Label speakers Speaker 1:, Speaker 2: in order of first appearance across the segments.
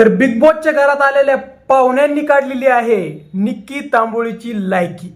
Speaker 1: तर बिग बॉसच्या घरात आलेल्या पाहुण्यांनी काढलेली आहे निक्की तांबोळीची लायकी.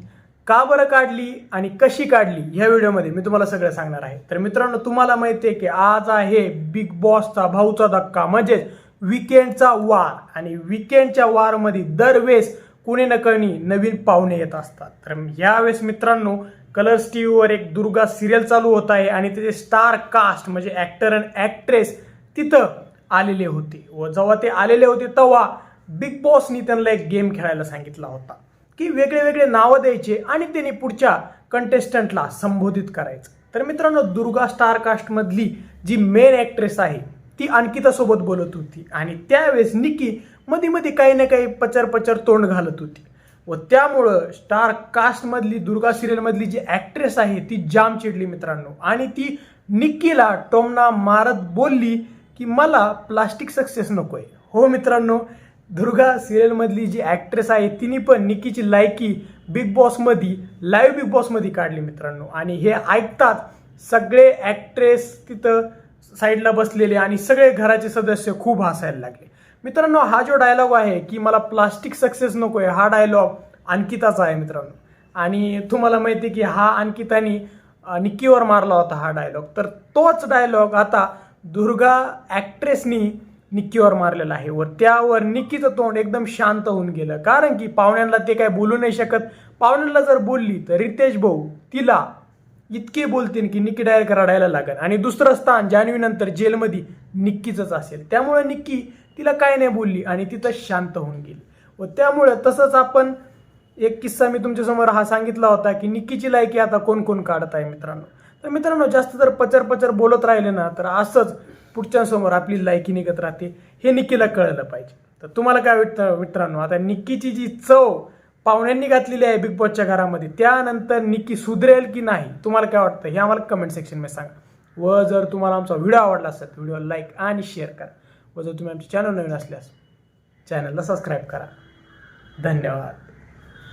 Speaker 1: का बरं काढली आणि कशी काढली ह्या व्हिडिओमध्ये मी तुम्हाला सगळं सांगणार आहे. तर मित्रांनो तुम्हाला माहिती आहे की आज आहे बिग बॉसचा भाऊचा धक्का म्हणजेच विकेंडचा वार. आणि विकेंडच्या वारमध्ये दरवेळेस कुणी न कणी नवीन पाहुणे येत असतात. तर यावेळेस मित्रांनो कलर्स टी व्हीवर एक दुर्गा सिरियल चालू होत आहे आणि त्याचे स्टार कास्ट म्हणजे ॲक्टर अँड ॲक्ट्रेस तिथं आलेले होते. व जेव्हा ते आलेले होते तेव्हा बिग बॉसनी त्यांना एक गेम खेळायला सांगितला होता. की वेगळे वेगळे नावं द्यायचे आणि त्यांनी पुढच्या कंटेस्टंटला संबोधित करायचं. तर मित्रांनो दुर्गा स्टार कास्टमधली जी मेन ॲक्ट्रेस आहे ती अंकितासोबत बोलत होती. आणि त्यावेळेस निकी मध्ये मध्ये काही ना काही पचर पचर तोंड घालत होती. व त्यामुळं स्टार कास्टमधली दुर्गा सिरियलमधली जी ॲक्ट्रेस आहे ती जाम चिडली मित्रांनो. आणि ती निक्कीला टोमना मारत बोलली की मला प्लास्टिक सक्सेस नको आहे हो मित्रांनो दुर्गा सिरियलमधली जी ॲक्ट्रेस आहे तिने पण निक्कीची लायकी बिग बॉसमध्ये लाईव्ह बिग बॉसमध्ये काढली मित्रांनो. आणि हे ऐकतात सगळे ॲक्ट्रेस तिथं साईडला बसलेले आणि सगळे घराचे सदस्य खूप हसायला लागले. मित्रांनो हा जो डायलॉग आहे की मला प्लास्टिक सक्सेस नको आहे हा डायलॉग अंकिताचा आहे मित्रांनो. आणि तुम्हाला माहिती आहे की हा अंकितानी निक्कीवर मारला होता हा डायलॉग तर तोच डायलॉग आता दुर्गा ॲक्ट्रेसनी निक्कीवर मारलेला आहे. व त्यावर निक्कीचं तोंड एकदम शांत होऊन गेलं. कारण की पाहुण्यांना ते काय बोलू नाही शकत. पाहुण्यांना जर बोलली तर रितेश भाऊ तिला इतके बोलतील की निक्की डायरेक्ट रडायला लागेल. आणि दुसरं स्थान जान्हवीनंतर जेलमध्ये निक्कीचंच असेल. त्यामुळे निक्की तिला काय नाही बोलली आणि तिथं शांत होऊन गेली. व त्यामुळं तसंच आपण एक किस्सा मी तुमच्यासमोर हा सांगितला होता की निक्कीची लायकी आता कोण कोण काढत आहे मित्रांनो? तर मित्रांनो जास्त जर पचर पचर बोलत राहिले ना तर असंच पुढच्यासमोर आपली लायकी निघत राहते हे निक्कीला कळलं पाहिजे. तर तुम्हाला काय वाटतं मित्रांनो? आता निक्कीची जी चव पाहुण्यांनी घातलेली आहे बिग बॉसच्या घरामध्ये त्यानंतर निक्की सुधरेल की नाही? तुम्हाला काय वाटतं? हे आम्हाला कमेंट सेक्शनमध्ये सांगा. व जर तुम्हाला आमचा व्हिडिओ आवडला असेल तर व्हिडिओ लाईक आणि शेअर करा. व जर तुम्ही आमचे चॅनल नवीन असल्यास चॅनलला सबस्क्राईब करा. धन्यवाद.